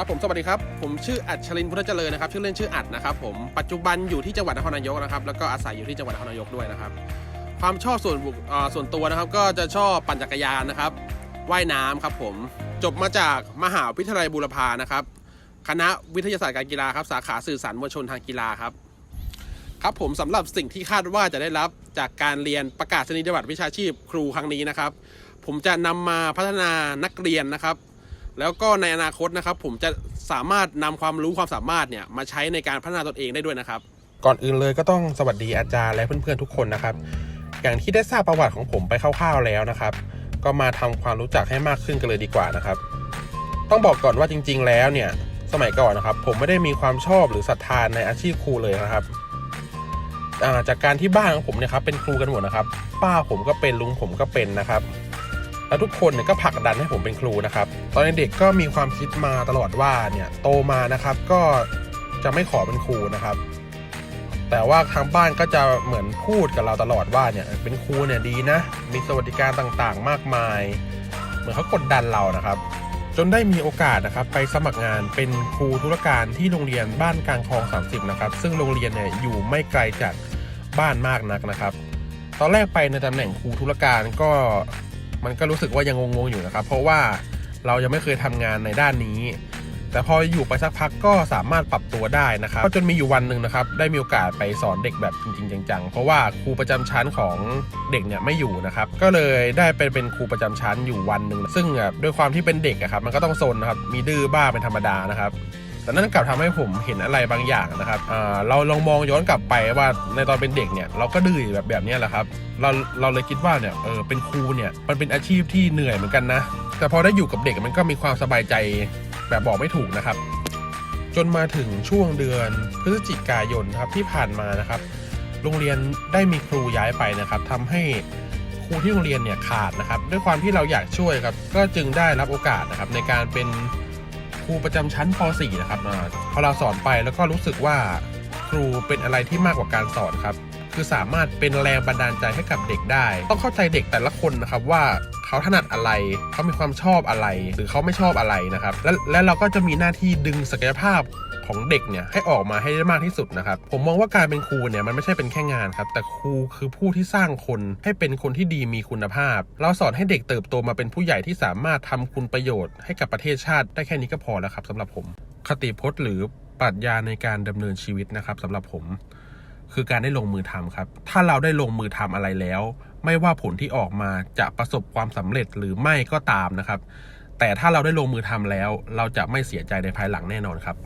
ครับผมสวัสดีครับ ผมชื่ออัจฉรินพุทธเจริญนะครับชื่อเล่นชื่ออัดนะครับผมปัจจุบันอยู่ที่จังหวัดนครนายกนะครับแล้วก็อาศัยอยู่ที่จังหวัดนครนายกด้วยนะครับ ความชอบส่วนบุคส่วนตัวนะครับก็จะชอบปั่นจักรยานนะครับว่ายน้ำครับผมจบมาจากมหาวิทยาลัยบูรพานะครับ คณะวิทยาศาสตร์การกีฬาครับสาขาสื่อสารมวลชนทางกีฬาครับครับผมสำหรับสิ่งที่คาดว่าจะได้รับจากการเรียนประกาศนียบัตรวิชาชีพครูครั้งนี้นะครับ ผมจะนำมาพัฒนานักเรียนนะครับ แล้วก็ในอนาคตนะครับ ผมจะสามารถนำความรู้ความสามารถเนี่ยมาใช้ในการพัฒนาตนเองได้ด้วยนะครับ ก่อนอื่นเลยก็ต้องสวัสดีอาจารย์และเพื่อนๆทุกคนนะครับ อย่างที่ได้ทราบประวัติของผมไปคร่าวๆแล้วนะครับ ก็มาทำความรู้จักให้มากขึ้นกันเลยดีกว่านะครับ ต้องบอกก่อนว่าจริง ๆ แล้วเนี่ยสมัยก่อนนะครับ ผมไม่ได้มีความชอบหรือศรัทธาในอาชีพครูเลยนะครับจากการที่บ้านของผมเนี่ยครับเป็นครูกันหมดนะครับ ป้าผมก็เป็นลุงผมก็เป็นนะครับ แล้วทุกคนเนี่ยก็ผลักดันให้ผมเป็นครูนะครับ ตอนเด็กก็มีความคิดมาตลอดว่าเนี่ยโตมานะครับก็จะไม่ขอเป็นครูนะครับ แต่ว่าทางบ้านก็จะเหมือนพูดกับเราตลอดว่าเนี่ยเป็นครูเนี่ยดีนะ มีสวัสดิการต่างๆ มากมาย เหมือนเขากดดันเรานะครับ จนได้มีโอกาสนะครับไปสมัครงานเป็นครูธุรการที่โรงเรียนบ้านกลางคลอง 30 นะครับ ซึ่งโรงเรียนเนี่ยอยู่ไม่ไกลจากบ้านมากนักนะครับ ตอนแรกไปในตำแหน่งครูธุรการก็ มันก็รู้สึกว่ายังงงๆอยู่นะครับ เพราะว่าเรายังไม่เคยทำงานในด้านนี้ แต่พออยู่ไปสักพักก็สามารถปรับตัวได้นะครับก็จนมีอยู่วันหนึ่งนะครับ ได้มีโอกาสไปสอนเด็กแบบจริงๆจังๆ เพราะว่าครูประจำชั้นของเด็กเนี่ยไม่อยู่นะครับ ก็เลยได้ไปเป็นครูประจำชั้นอยู่วันหนึ่งซึ่งแบบด้วยความที่เป็นเด็กอะครับ มันก็ต้องซนนะครับ มีดื้อบ้าเป็นธรรมดานะครับ แต่นั่นกลับทำให้ผมเห็นอะไรบางอย่างนะครับเราลองมองย้อนกลับไปว่าในตอนเป็นเด็กเนี่ยเราก็ดื้อแบบแบบนี้แหละครับ เราเราเลยคิดว่าเนี่ยเออเป็นครูเนี่ยมันเป็นอาชีพที่เหนื่อยเหมือนกันนะ แต่พอได้อยู่กับเด็กมันก็มีความสบายใจแบบบอกไม่ถูกนะครับ จนมาถึงช่วงเดือนพฤศจิกายนครับที่ผ่านมานะครับ โรงเรียนได้มีครูย้ายไปนะครับทำให้ครูที่โรงเรียนเนี่ยขาดนะครับ ด้วยความที่เราอยากช่วยครับก็จึงได้รับโอกาสนะครับในการเป็น รูประจำชั้นป .4 นะครับอาพอเราสอนไปแล้วก็รู้สึกว่าครูเป็นอะไรที่มากกว่าการสอนครับ คือสามารถเป็นแรงบันดาลใจให้กับเด็กได้ ต้องเข้าใจเด็กแต่ละคนนะครับว่า เขาถนัดอะไร เขามีความชอบอะไร หรือเขาไม่ชอบอะไรนะครับ และและเราก็จะมีหน้าที่ดึงศักยภาพของเด็กเนี่ยให้ออกมาให้ได้มากที่สุดนะครับ ผมมองว่าการเป็นครูเนี่ยมันไม่ใช่เป็นแค่งานครับ แต่ครูคือผู้ที่สร้างคนให้เป็นคนที่ดีมีคุณภาพ เราสอนให้เด็กเติบโตมาเป็นผู้ใหญ่ที่สามารถทำคุณประโยชน์ให้กับประเทศชาติได้แค่นี้ก็พอแล้วครับสำหรับผม คติพจน์หรือปรัชญาในการดำเนินชีวิตนะครับสำหรับผม คือการได้ลงมือทำครับ ถ้าเราได้ลงมือทำอะไรแล้ว ไม่ว่าผลที่ออกมาจะประสบความสำเร็จหรือไม่ก็ตามนะครับ แต่ถ้าเราได้ลงมือทำแล้ว เราจะไม่เสียใจในภายหลังแน่นอนครับ